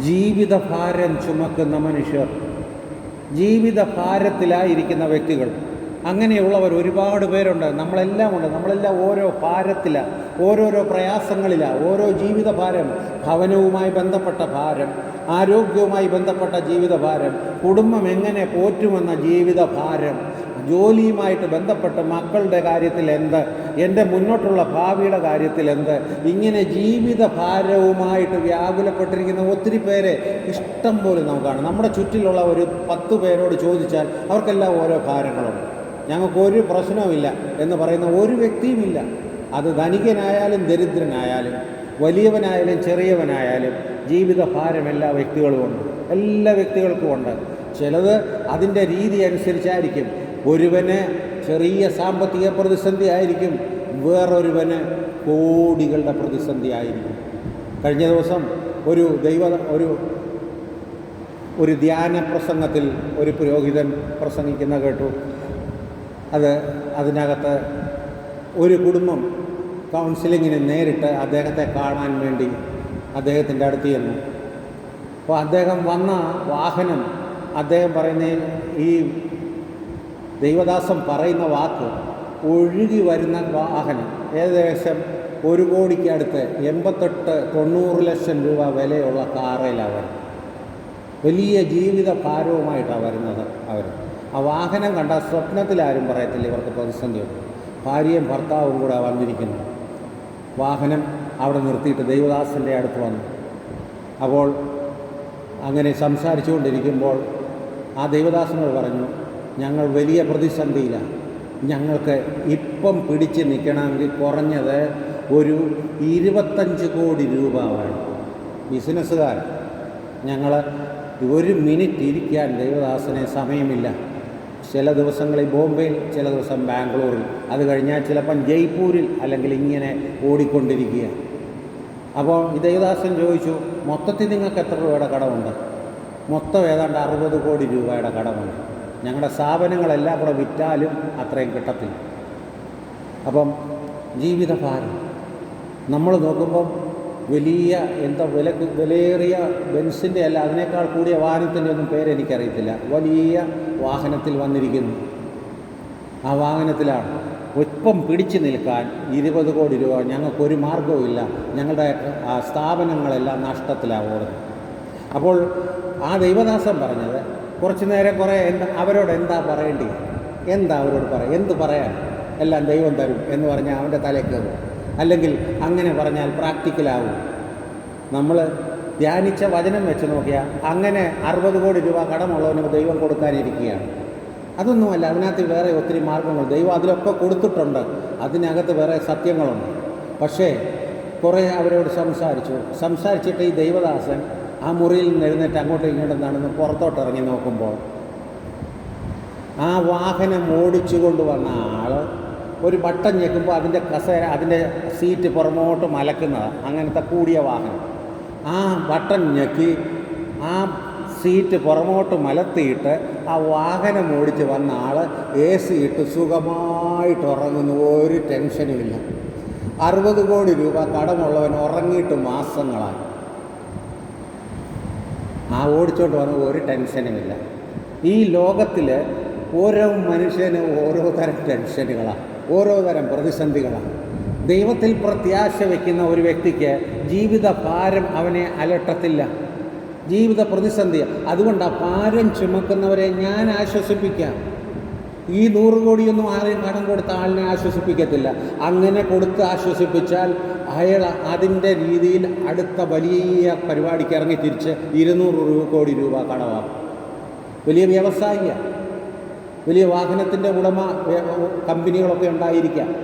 ജീവിതഭാരം ചുമക്കുന്ന മനുഷ്യർ ജീവിതഭാരത്തിലായിരിക്കുന്ന വ്യക്തികൾ. അങ്ങനെയുള്ളവർ ഒരുപാട് പേരുണ്ട്. നമ്മളെല്ലാം ഉണ്ട്. നമ്മളെല്ലാം ഓരോ ഭാരത്തിലാണ് ഓരോരോ പ്രയാസങ്ങളിലാണ് ഓരോ ജീവിതഭാരം. ഭവനവുമായി ബന്ധപ്പെട്ട ഭാരം ആരോഗ്യവുമായി ബന്ധപ്പെട്ട ജീവിതഭാരം കുടുംബം എങ്ങനെ പോറ്റുമെന്ന ജീവിത ഭാരം ജോലിയുമായിട്ട് ബന്ധപ്പെട്ട് മക്കളുടെ കാര്യത്തിൽ എന്ത്? എന്റെ മുന്നോട്ടുള്ള ഭാവിയുടെ കാര്യത്തിൽ എന്ത്? ഇങ്ങനെ ജീവിത ഭാരവുമായിട്ട് വ്യാകുലപ്പെട്ടിരിക്കുന്ന ഒത്തിരി പേരെ ഇഷ്ടം പോലെ നമുക്കാണ് നമ്മുടെ ചുറ്റിലുള്ള ഒരു പത്ത് പേരോട് ചോദിച്ചാൽ അവർക്കെല്ലാം ഓരോ ഭാരങ്ങളുണ്ട്. ഞങ്ങൾക്കൊരു പ്രശ്നവുമില്ല എന്ന് പറയുന്ന ഒരു വ്യക്തിയുമില്ല. അത് ധനികനായാലും ദരിദ്രനായാലും വലിയവനായാലും ചെറിയവനായാലും ജീവിത ഭാരം എല്ലാ വ്യക്തികളും ഉണ്ട് എല്ലാ വ്യക്തികൾക്കും ഉണ്ട് ചിലത് അതിന്റെ രീതി അനുസരിച്ചായിരിക്കും. ഒരുവന് ചെറിയ സാമ്പത്തിക പ്രതിസന്ധി ആയിരിക്കും വേറൊരുവന് കോടികളുടെ പ്രതിസന്ധി ആയിരിക്കും. കഴിഞ്ഞ ദിവസം ഒരു ദൈവ ഒരു ഒരു ധ്യാന പ്രസംഗത്തിൽ ഒരു പുരോഹിതൻ പ്രസംഗിക്കുന്ന കേട്ടു. അത് അതിനകത്ത് ഒരു കുടുംബം കൗൺസിലിങ്ങിന് നേരിട്ട് അദ്ദേഹത്തെ കാണാൻ വേണ്ടി അദ്ദേഹത്തിന്റെ അടുത്ത് ചെന്നു. അപ്പോൾ അദ്ദേഹം വന്ന വാഹനം അദ്ദേഹം പറയുന്ന ഈ ദൈവദാസം പറയുന്ന വാക്ക് ഒഴുകി വരുന്ന വാഹനം. ഏകദേശം ഒരു കോടിക്ക് അടുത്ത് എൺപത്തെട്ട് തൊണ്ണൂറ് ലക്ഷം രൂപ വിലയുള്ള കാറിലാണ് വരുന്നത് വലിയ ജീവിത ഭാരവുമായിട്ടാണ് വരുന്നത് അവർ. ആ വാഹനം കണ്ട സ്വപ്നത്തിലാരും പറയത്തില്ല ഇവർക്ക് പ്രതിസന്ധിയുണ്ട്. ഭാര്യയും ഭർത്താവും കൂടെ വന്നിരിക്കുന്നു. വാഹനം അവിടെ നിർത്തിയിട്ട് ദൈവദാസന്റെ അടുത്ത് വന്നു. അപ്പോൾ അങ്ങനെ സംസാരിച്ചുകൊണ്ടിരിക്കുമ്പോൾ ആ ദൈവദാസനോട് പറഞ്ഞു ഞങ്ങൾ വലിയ പ്രതിസന്ധിയിലാണ്. ഞങ്ങൾക്ക് ഇപ്പം പിടിച്ച് നിൽക്കണമെങ്കിൽ കുറഞ്ഞത് ഒരു ഇരുപത്തഞ്ച് കോടി രൂപ വേണം. ബിസിനസ്സുകാർ ഞങ്ങൾ ഒരു മിനിറ്റ് ഇരിക്കാൻ ദൈവദാസനെ സമയമില്ല. ചില ദിവസങ്ങളിൽ ബോംബെയിൽ ചില ദിവസം ബാംഗ്ലൂരിൽ. അത് കഴിഞ്ഞാൽ ചിലപ്പം ജയ്പൂരിൽ അല്ലെങ്കിൽ ഇങ്ങനെ ഓടിക്കൊണ്ടിരിക്കുക. അപ്പോൾ ദേവദാസൻ ചോദിച്ചു മൊത്തത്തിൽ നിങ്ങൾക്ക് എത്ര രൂപയുടെ കടമുണ്ട്? മൊത്തം ഏതാണ്ട് അറുപത് കോടി രൂപയുടെ കടമുണ്ട്. ഞങ്ങളുടെ സ്ഥാപനങ്ങളെല്ലാം കൂടെ വിറ്റാലും അത്രയും കിട്ടത്തില്ല. അപ്പം ജീവിതഭാരം. നമ്മൾ നോക്കുമ്പം വലിയ എന്താ വില വിലയേറിയ ബെൻസിന്റെ അല്ല അതിനേക്കാൾ കൂടിയ വാഹനത്തിന്റെ ഒന്നും പേരെനിക്കറിയത്തില്ല വലിയ വാഹനത്തിൽ വന്നിരിക്കുന്നു. ആ വാഹനത്തിലാണ്. ഒപ്പം പിടിച്ചു നിൽക്കാൻ ഇരുപത് കോടി രൂപ ഞങ്ങൾക്കൊരു മാർഗവുമില്ല ഞങ്ങളുടെ ആ സ്ഥാപനങ്ങളെല്ലാം നഷ്ടത്തിലാണ് അപ്പോൾ ആ ദൈവദാസം പറഞ്ഞത് കുറച്ച് നേരം കുറേ എന്താ അവരോട് എന്താ പറയേണ്ടി? എന്താ അവരോട് പറയാം എന്ത് പറയാൻ? എല്ലാം ദൈവം തരും എന്ന് പറഞ്ഞാൽ അവന്റെ തലയിൽ കയറും. അല്ലെങ്കിൽ അങ്ങനെ പറഞ്ഞാൽ പ്രാക്ടിക്കലാവും. നമ്മൾ ധ്യാനിച്ച വചനം വെച്ച് നോക്കിയാൽ അങ്ങനെ അറുപത് കോടി രൂപ കടമുള്ളവന് ദൈവം കൊടുക്കാനിരിക്കുകയാണ്. അതൊന്നുമല്ല അതിനകത്ത് വേറെ ഒത്തിരി മാർഗങ്ങൾ ദൈവം അതിലൊക്കെ കൊടുത്തിട്ടുണ്ട്. അതിനകത്ത് വേറെ സത്യങ്ങളുണ്ട്. പക്ഷേ കുറേ അവരോട് സംസാരിച്ചു. സംസാരിച്ചിട്ട് ഈ ദൈവദാസൻ ആ മുറിയിൽ നിന്ന് എഴുന്നേറ്റ് അങ്ങോട്ടും ഇങ്ങോട്ടും നടന്ന് പുറത്തോട്ട് ഇറങ്ങി നോക്കുമ്പോൾ ആ വാഹനം ഓടിച്ചു കൊണ്ടുവന്ന ആൾ ഒരു ബട്ടൺ ഞെക്കുമ്പോൾ അതിന്റെ കസേര അതിന്റെ സീറ്റ് പുറമോട്ട് മലക്കുന്നതാണ് അങ്ങനത്തെ കൂടിയ വാഹനം. ആ ബട്ടൺ ഞെക്കി ആ സീറ്റ് പുറമോട്ട് മലത്തിയിട്ട് ആ വാഹനം ഓടിച്ച് വന്ന ആൾ എ സി ഇട്ട് സുഖമായിട്ട് ഉറങ്ങുന്നു ഒരു ടെൻഷനുമില്ല അറുപത് കോടി രൂപ കടമുള്ളവൻ ഉറങ്ങിയിട്ട് മാസങ്ങളായി. ആ ഓടിച്ചോണ്ട് വന്ന ഒരു ടെൻഷനുമില്ല ഈ ലോകത്തിൽ ഓരോ മനുഷ്യന് ഓരോ തരം ടെൻഷനുകളാണ് ഓരോ തരം പ്രതിസന്ധികളാണ് ദൈവത്തിൽ പ്രത്യാശ വയ്ക്കുന്ന ഒരു വ്യക്തിക്ക് ജീവിത ഭാരം അവനെ അലട്ടത്തില്ല. ജീവിത പ്രതിസന്ധി അതുകൊണ്ടാണ് ഭാരം ചുമക്കുന്നവരെ ഞാൻ ആശ്വസിപ്പിക്കാം. ഈ നൂറ് കോടിയൊന്നും ആരെയും കടം കൊടുത്ത ആളിനെ ആശ്വസിപ്പിക്കത്തില്ല. അങ്ങനെ കൊടുത്ത് ആശ്വസിപ്പിച്ചാൽ അയാൾ അതിന്റെ രീതിയിൽ അടുത്ത വലിയ പരിപാടിക്ക് ഇറങ്ങി തിരിച്ച് ഇരുന്നൂറ് രൂപ കോടി രൂപ കടമാകും വലിയ വ്യവസായിക വലിയ വാഹനത്തിന്റെ ഉടമ കമ്പനികളൊക്കെ ഉണ്ടായിരിക്കാം.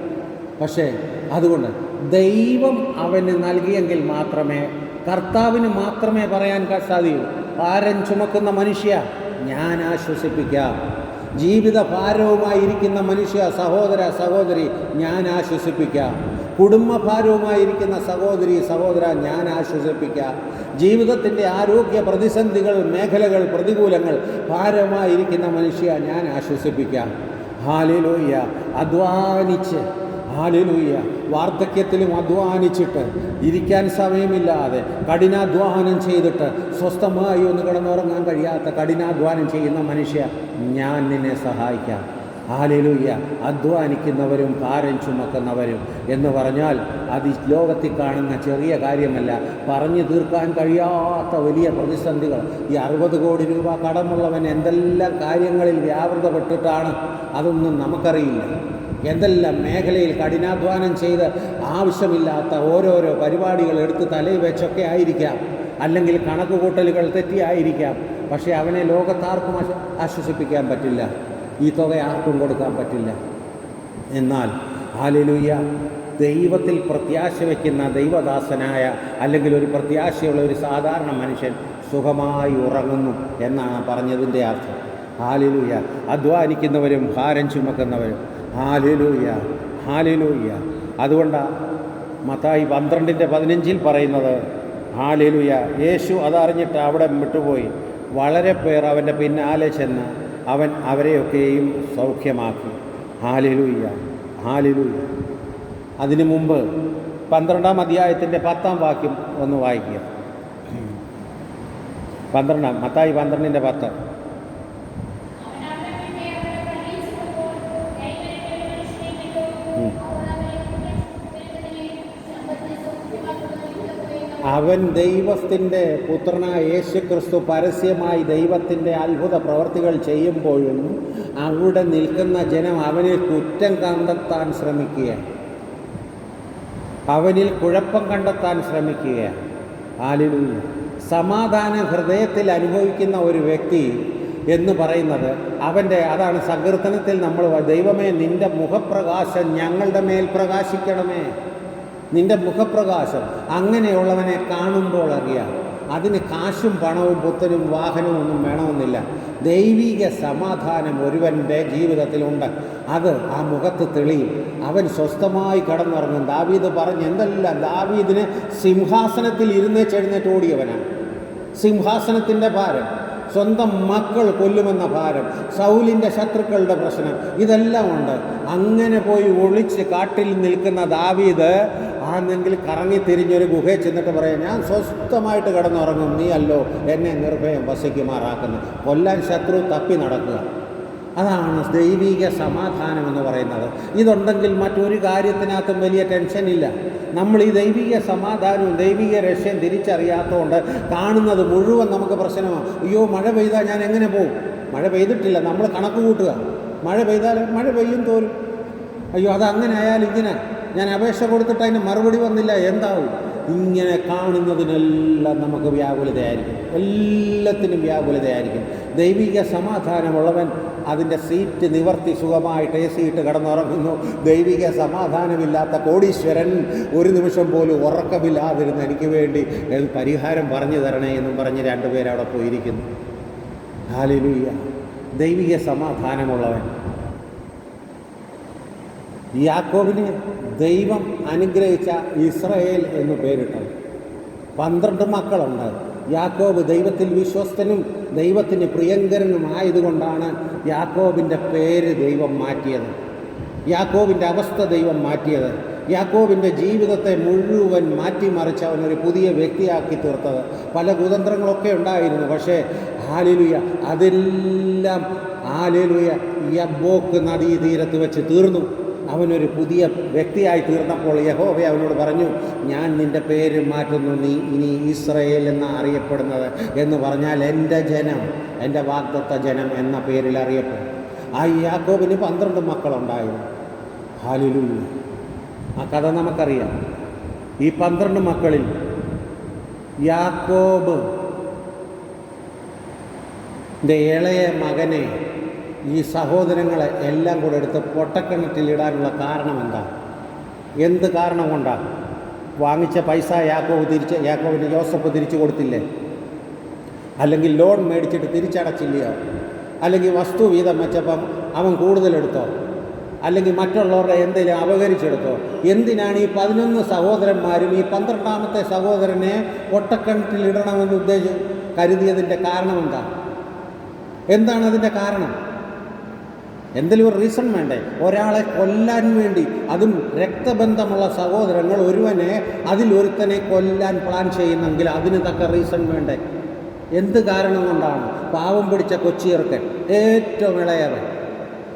പക്ഷേ അതുകൊണ്ട് ദൈവം അവന് നൽകിയെങ്കിൽ മാത്രമേ കർത്താവിന് മാത്രമേ പറയാൻ സാധിക്കൂ. ഭാരം ചുമക്കുന്ന മനുഷ്യ ഞാൻ ആശ്വസിപ്പിക്കാം. ജീവിത ഭാരവുമായിരിക്കുന്ന മനുഷ്യ സഹോദര സഹോദരി ഞാൻ ആശ്വസിപ്പിക്കാം. കുടുംബഭാരവുമായിരിക്കുന്ന സഹോദരി സഹോദര ഞാൻ ആശ്വസിപ്പിക്കാം. ജീവിതത്തിന്റെ ആരോഗ്യ പ്രതിസന്ധികൾ മേഖലകൾ പ്രതികൂലങ്ങൾ ഭാരമായിരിക്കുന്ന മനുഷ്യ ഞാൻ ആശ്വസിപ്പിക്കാം. ഹാലിലോയ്യ അധ്വാനിച്ച് ഹാലലൂയ. വാർദ്ധക്യത്തിലും അധ്വാനിച്ചിട്ട് ഇരിക്കാൻ സമയമില്ലാതെ കഠിനാധ്വാനം ചെയ്തിട്ട് സ്വസ്ഥമായി ഒന്ന് കിടന്നുറങ്ങാൻ കഴിയാത്ത കഠിനാധ്വാനം ചെയ്യുന്ന മനുഷ്യ ഞാൻ നിന്നെ സഹായിക്കാം. ആലിലൂയ്യ അധ്വാനിക്കുന്നവരും ഭാരം ചുമക്കുന്നവരും എന്ന് പറഞ്ഞാൽ അത് ലോകത്തിൽ കാണുന്ന ചെറിയ കാര്യമല്ല. പറഞ്ഞു തീർക്കാൻ കഴിയാത്ത വലിയ പ്രതിസന്ധികൾ. ഈ അറുപത് കോടി രൂപ കടമുള്ളവൻ എന്തെല്ലാം കാര്യങ്ങളിൽ വ്യാപൃതപ്പെട്ടിട്ടാണ് അതൊന്നും നമുക്കറിയില്ല. എന്തെല്ലാം മേഖലയിൽ കഠിനാധ്വാനം ചെയ്ത് ആവശ്യമില്ലാത്ത ഓരോരോ പരിപാടികൾ എടുത്ത് തലയിൽ വെച്ചൊക്കെ ആയിരിക്കാം. അല്ലെങ്കിൽ കണക്ക് കൂട്ടലുകൾ തെറ്റിയായിരിക്കാം. പക്ഷേ അവനെ ലോകത്താർക്കും ആശ്വ- ആശ്വസിപ്പിക്കാൻ പറ്റില്ല. ഈ തുക ആർക്കും കൊടുക്കാൻ പറ്റില്ല. എന്നാൽ ഹാലലൂയ ദൈവത്തിൽ പ്രത്യാശ വയ്ക്കുന്ന ദൈവദാസനായ അല്ലെങ്കിൽ ഒരു പ്രത്യാശയുള്ള ഒരു സാധാരണ മനുഷ്യൻ സുഖമായി ഉറങ്ങുന്നു എന്നാണ് പറഞ്ഞതിന്റെ അർത്ഥം. ഹാലിലൂയ അധ്വാനിക്കുന്നവരും ഭാരം ചുമക്കുന്നവരും. Hallelujah hallelujah. അതുകൊണ്ടാണ് മത്തായി പന്ത്രണ്ടിന്റെ പതിനഞ്ചിൽ പറയുന്നത് ഹാലിലൂയ യേശു അതറിഞ്ഞിട്ട് അവിടെ വിട്ടുപോയി. വളരെ പേർ അവന്റെ പിന്നാലെ ചെന്ന് അവൻ അവരെയൊക്കെയും സൗഖ്യമാക്കി. Hallelujah hallelujah. അതിനു മുമ്പ് പന്ത്രണ്ടാം അധ്യായത്തിന്റെ പത്താം വാക്യം ഒന്ന് വായിക്കുക. പന്ത്രണ്ടാം മത്തായി പന്ത്രണ്ടിന്റെ പത്ത്. അവൻ ദൈവത്തിന്റെ പുത്രനായ യേശു ക്രിസ്തു പരസ്യമായി ദൈവത്തിന്റെ അത്ഭുത പ്രവർത്തികൾ ചെയ്യുമ്പോഴും അവിടെ നിൽക്കുന്ന ജനം അവനിൽ കുറ്റം കണ്ടെത്താൻ ശ്രമിക്കുകയാണ്. അവനിൽ കുഴപ്പം കണ്ടെത്താൻ ശ്രമിക്കുകയാണ്. ആലിലൂയ സമാധാന ഹൃദയത്തിൽ അനുഭവിക്കുന്ന ഒരു വ്യക്തി എന്ന് പറയുന്നത് അവന്റെ അതാണ് സങ്കീർത്തനത്തിൽ നമ്മൾ ദൈവമേ നിന്റെ മുഖപ്രകാശം ഞങ്ങളുടെ മേൽ പ്രകാശിക്കണമേ. നിന്റെ മുഖപ്രകാശം അങ്ങനെയുള്ളവനെ കാണുമ്പോൾ അറിയാം. അതിന് കാശും പണവും പുത്തനും വാഹനവും ഒന്നും വേണമെന്നില്ല. ദൈവിക സമാധാനം ഒരുവന്റെ ജീവിതത്തിലുണ്ട്. അത് ആ മുഖത്ത് തെളിയും. അവൻ സ്വസ്ഥമായി കടന്നുറങ്ങും. ദാവീദ് പറഞ്ഞ് എന്തല്ല? ദാവീദിന് സിംഹാസനത്തിൽ ഇരുന്നേച്ചെഴുന്നേറ്റ് ഓടിയവനാണ് സിംഹാസനത്തിന്റെ ഭാരം. സ്വന്തം മക്കൾ കൊല്ലുമെന്ന ഭാരം. സൗലിന്റെ ശത്രുക്കളുടെ പ്രശ്നം. ഇതെല്ലാം ഉണ്ട്. അങ്ങനെ പോയി ഒളിച്ച് കാട്ടിൽ നിൽക്കുന്ന ദാവീദ് ആണെങ്കിൽ കറങ്ങി തിരിഞ്ഞൊരു ഗുഹയിൽ ചെന്നിട്ട് പറയാം ഞാൻ സ്വസ്ഥമായിട്ട് കിടന്നുറങ്ങും. നീ അല്ലോ എന്നെ നിർഭയം വസിക്കുമാറാക്കുന്നു. കൊല്ലാൻ ശത്രു തപ്പി നടക്കുക. അതാണ് ദൈവിക സമാധാനം എന്ന് പറയുന്നത്. ഇതുണ്ടെങ്കിൽ മറ്റൊരു കാര്യത്തിനകത്തും വലിയ ടെൻഷനില്ല നമ്മൾ ഈ ദൈവിക സമാധാനവും ദൈവിക രക്ഷയും തിരിച്ചറിയാത്തതുകൊണ്ട് കാണുന്നത് മുഴുവൻ നമുക്ക് പ്രശ്നമാണ്. അയ്യോ മഴ പെയ്താൽ ഞാൻ എങ്ങനെ പോകും മഴ പെയ്തിട്ടില്ല. നമ്മൾ കണക്ക് കൂട്ടുക. മഴ പെയ്താൽ മഴ പെയ്യും തോരും അയ്യോ അത് അങ്ങനെ ആയാൽ ഇങ്ങനെ ഞാൻ അപേക്ഷ കൊടുത്തിട്ട് അതിന് മറുപടി വന്നില്ല. എന്താവും? ഇങ്ങനെ കാണുന്നതിനെല്ലാം നമുക്ക് വ്യാകുലതയായിരിക്കും. എല്ലാത്തിനും വ്യാകുലതയായിരിക്കും. ദൈവിക സമാധാനമുള്ളവൻ അതിന്റെ സീറ്റ് നിവർത്തി സുഖമായിട്ട് എ സി ഇട്ട് കിടന്നുറങ്ങുന്നു. ദൈവിക സമാധാനമില്ലാത്ത കോടീശ്വരൻ ഒരു നിമിഷം പോലും ഉറക്കമില്ലാതിരുന്ന് എനിക്ക് വേണ്ടി പരിഹാരം പറഞ്ഞു തരണേ എന്നും പറഞ്ഞ് രണ്ടുപേരവിടെ പോയിരിക്കുന്നു. ഹാലിലൂയ ദൈവിക സമാധാനമുള്ളവൻ യാക്കോബിന് ദൈവം അനുഗ്രഹിച്ച ഇസ്രയേൽ എന്ന് പേരിട്ടത്. പന്ത്രണ്ട് മക്കളുണ്ട് യാക്കോബ് ദൈവത്തിൽ വിശ്വസ്തനും ദൈവത്തിന് പ്രിയങ്കരനും ആയതുകൊണ്ടാണ് യാക്കോബിന്റെ പേര് ദൈവം മാറ്റിയത്. യാക്കോബിന്റെ അവസ്ഥ ദൈവം മാറ്റിയത്. യാക്കോബിന്റെ ജീവിതത്തെ മുഴുവൻ മാറ്റിമറിച്ച് അവനൊരു പുതിയ വ്യക്തിയാക്കി തീർത്തത്. പല കുതന്ത്രങ്ങളൊക്കെ ഉണ്ടായിരുന്നു പക്ഷേ ആലിലുയ അതെല്ലാം ആലിലുയ യബോക്ക് നദീതീരത്ത് വെച്ച് തീർന്നു. അവനൊരു പുതിയ വ്യക്തിയായി തീർന്നപ്പോൾ യഹോവ അവനോട് പറഞ്ഞു ഞാൻ നിന്റെ പേര് മാറ്റുന്നു നീ ഇനി ഇസ്രയേൽ എന്ന് അറിയപ്പെടുന്നത് എന്ന് പറഞ്ഞാൽ എന്റെ ജനം എന്റെ വാഗ്ദത്ത ജനം എന്ന പേരിൽ അറിയപ്പെടും. ആ യാക്കോബിന് പന്ത്രണ്ട് മക്കളുണ്ടായിരുന്നു. ഹാലിലു ആ കഥ നമുക്കറിയാം. ഈ പന്ത്രണ്ട് മക്കളിൽ യാക്കോബ് ഇളയ മകനെ ഈ സഹോദരങ്ങളെ എല്ലാം കൂടെ എടുത്ത് പൊട്ടക്കിണറ്റിൽ ഇടാനുള്ള കാരണം എന്താണ് എന്ത് കാരണം കൊണ്ടാണ് വാങ്ങിച്ച പൈസ യാക്കോബ് തിരിച്ച് യാക്കോവിന് ജോസഫ് തിരിച്ചു കൊടുത്തില്ലേ? അല്ലെങ്കിൽ ലോൺ മേടിച്ചിട്ട് തിരിച്ചടച്ചില്ലയോ? അല്ലെങ്കിൽ വസ്തു വീതം വെച്ചപ്പം അവൻ കൂടുതലെടുത്തോ? അല്ലെങ്കിൽ മറ്റുള്ളവരുടെ എന്തെങ്കിലും അപകരിച്ചെടുത്തോ? എന്തിനാണ് ഈ പതിനൊന്ന് സഹോദരന്മാരും ഈ പന്ത്രണ്ടാമത്തെ സഹോദരനെ ഒട്ടക്കിണറ്റിലിടണമെന്ന് ഉദ്ദേശിച്ച് കരുതിയതിന്റെ കാരണം എന്താ? എന്താണ് അതിന്റെ കാരണം? എന്തെങ്കിലും ഒരു റീസൺ വേണ്ടേ? ഒരാളെ കൊല്ലാൻ വേണ്ടി അതും രക്തബന്ധമുള്ള സഹോദരങ്ങൾ ഒരുവനെ അതിലൊരുത്തനെ കൊല്ലാൻ പ്ലാൻ ചെയ്യുന്നെങ്കിൽ അതിന് തക്ക റീസൺ വേണ്ടേ? എന്ത് കാരണം കൊണ്ടാണ് പാവം പിടിച്ച കൊച്ചിയർക്കൻ ഏറ്റവും ഇളയവൻ?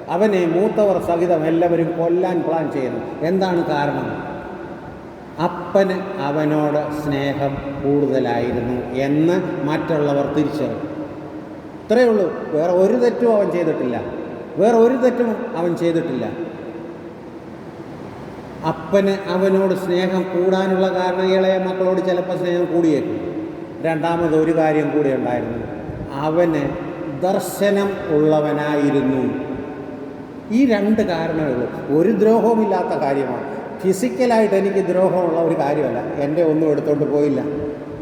അവനെ മൂത്തവർ സഹിതം എല്ലാവരും കൊല്ലാൻ പ്ലാൻ ചെയ്യുന്നു. എന്താണ് കാരണം? അപ്പന് അവനോട് സ്നേഹം കൂടുതലായിരുന്നു എന്ന് മറ്റുള്ളവർ തിരിച്ചറിയും ഇത്രയേ ഉള്ളൂ. വേറെ ഒരു തെറ്റും അവൻ ചെയ്തിട്ടില്ല. വേറെ ഒരു തെറ്റും അവൻ ചെയ്തിട്ടില്ല. അപ്പന് അവനോട് സ്നേഹം കൂടാനുള്ള കാരണം ഇളയ മക്കളോട് ചിലപ്പോൾ സ്നേഹം കൂടിയേക്കും. രണ്ടാമത് ഒരു കാര്യം കൂടി ഉണ്ടായിരുന്നു. അവന് ദർശനം ഉള്ളവനായിരുന്നു. ഈ രണ്ട് കാരണമേ ഒരു ദ്രോഹവുമില്ലാത്ത കാര്യമാണ്. ഫിസിക്കലായിട്ട് എനിക്ക് ദ്രോഹമുള്ള ഒരു കാര്യമല്ല. എന്റെ ഒന്നും എടുത്തോണ്ട് പോയില്ല.